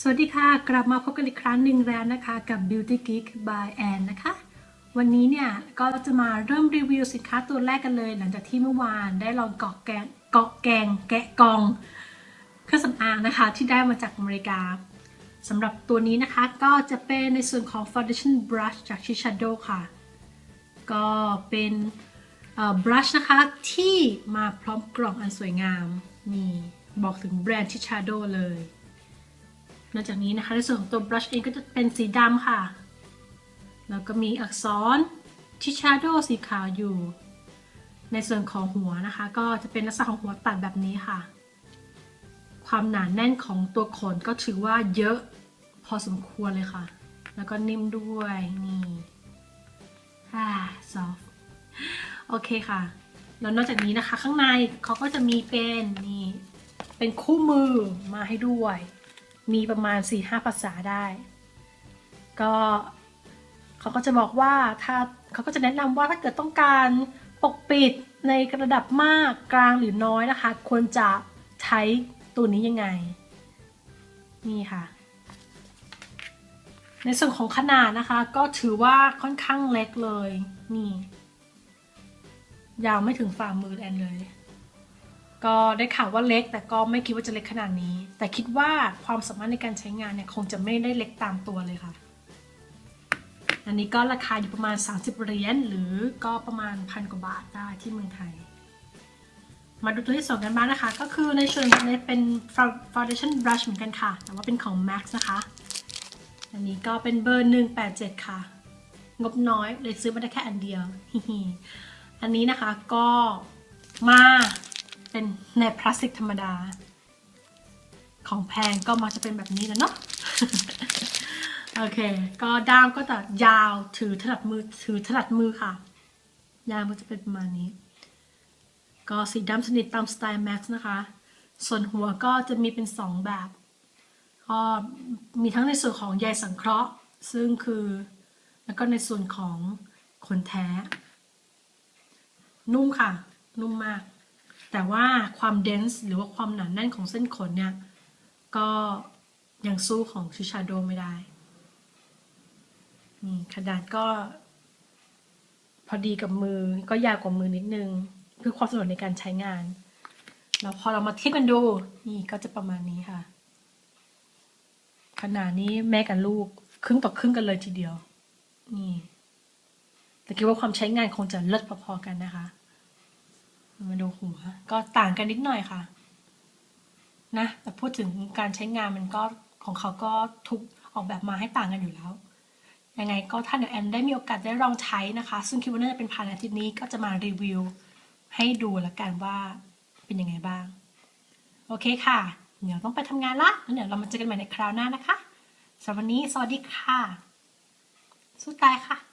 สวัสดีค่ะ กลับมาพบกันอีกครั้งหนึ่งแล้วนะคะ กับ Beauty Geek by Anne นะคะ วันนี้เนี่ย ก็จะมาเริ่มรีวิวสินค้าตัวแรกกันเลย หลังจากที่เมื่อวานได้ลองเกาะแกงเกาะแกง แกะกองเครื่องสำอางนะคะ ที่ได้มาจากอเมริกาสำหรับตัวนี้นะคะก็จะเป็นในส่วนของ Foundation Brush จาก Shiseido ค่ะ ก็เป็นบรัชนะคะที่มาพร้อมกล่องอันสวยงาม นี่ บอกถึงแบรนด์ Shiseido เลย นอกจากนี้นะคะในส่วนของตัวบรัชเองก็จะเป็นสีดำค่ะ แล้วก็มีอักษรชิชาโดสีขาวอยู่ ในส่วนของหัวนะคะ ก็จะเป็นลักษณะของหัวตัดแบบนี้ค่ะ ความหนาแน่นของตัวขนก็ถือว่าเยอะพอสมควรเลยค่ะ แล้วก็นิ่มด้วยนี่อ่าซอฟโอเคค่ะ แล้วนอกจากนี้นะคะ ข้างในเขาก็จะมีเป็นนี่เป็นคู่มือมาให้ด้วย มีประมาณ 4-5 ภาษาได้ ก็เขาก็จะบอกว่าถ้าเขาก็จะแนะนำว่าถ้าเกิดต้องการปกปิดในระดับมากกลางหรือน้อยนะคะ ควรจะใช้ตัวนี้ยังไง นี่ค่ะ ในส่วนของขนาดนะคะ ก็ถือว่าค่อนข้างเล็กเลย นี่ ยาวไม่ถึงฝ่ามือแอนเลย ก็ได้ข่าวว่าเล็ก แต่ก็ไม่คิดว่าจะเล็กขนาดนี้ แต่คิดว่าความสามารถในการใช้งานเนี่ยคงจะไม่ได้เล็กตามตัวเลยค่ะ อันนี้ก็ราคาอยู่ประมาณ 30 เหรียญหรือก็ประมาณพันกว่าบาทได้ที่เมืองไทย มาดูตัวที่สองกันบ้างนะคะ ก็คือในส่วนนี้เป็น foundation brush เหมือนกันค่ะ แต่ว่าเป็นของ MAX นะคะ อันนี้ก็เป็นเบอร์ 187 ค่ะ งบน้อยเลยซื้อมาได้แค่อันเดียว อันนี้นะคะก็มา เป็นในพลาสติกธรรมดา ของแพงก็มักจะเป็นแบบนี้แหล้วเนาะโอเค ก็ด้ามก็จะยาวถือถนัดมือถือถนัดมือค่ะ ยาวมันจะเป็นประมาณนี้ ก็สีดำสนิทตามสไตล์แม็กซ์นะคะ ส่วนหัวก็จะมีเป็นสองแบบก็มีทั้งในส่วนของใยสังเคราะห์ ซึ่งคือแล้วก็ในส่วนของขนแท้ นุ่มค่ะ นุ่มมาก แต่ว่าความเดนส์หรือว่าความหนาแน่นของเส้นขนเนี่ย ก็ยังสู้ของชิชาโดไม่ได้นี่ขนาดก็ พอดีกับมือก็ยาวกว่ามือนิดนึง เพื่อความสะดวกในการใช้งาน แล้วพอเรามาเทียบกันดู นี่ก็จะประมาณนี้ค่ะ ขนาดนี้แม่กับลูกครึ่งต่อครึ่งกันเลยทีเดียว นี่แต่คิดว่าความใช้งานคงจะเลิศพอๆกันนะคะ มาดูหัวก็ต่างกันนิดหน่อยค่ะ นะ แต่พูดถึงการใช้งานมันก็ของเขาก็ทุกออกแบบมาให้ต่างกันอยู่แล้วยังไงก็ถ้าเดี๋ยวแอนได้มีโอกาสได้ลองใช้นะคะ ซึ่งคิดว่าน่าจะเป็นภายในอาทิตย์นี้ก็จะมารีวิว ให้ดูแล้วกันว่าเป็นยังไงบ้าง โอเคค่ะ เดี๋ยวต้องไปทำงานละแล้วเดี๋ยวเรามาเจอกันใหม่ในคราวหน้านะคะสำหรับวันนี้สวัสดีค่ะ สู้ตายค่ะ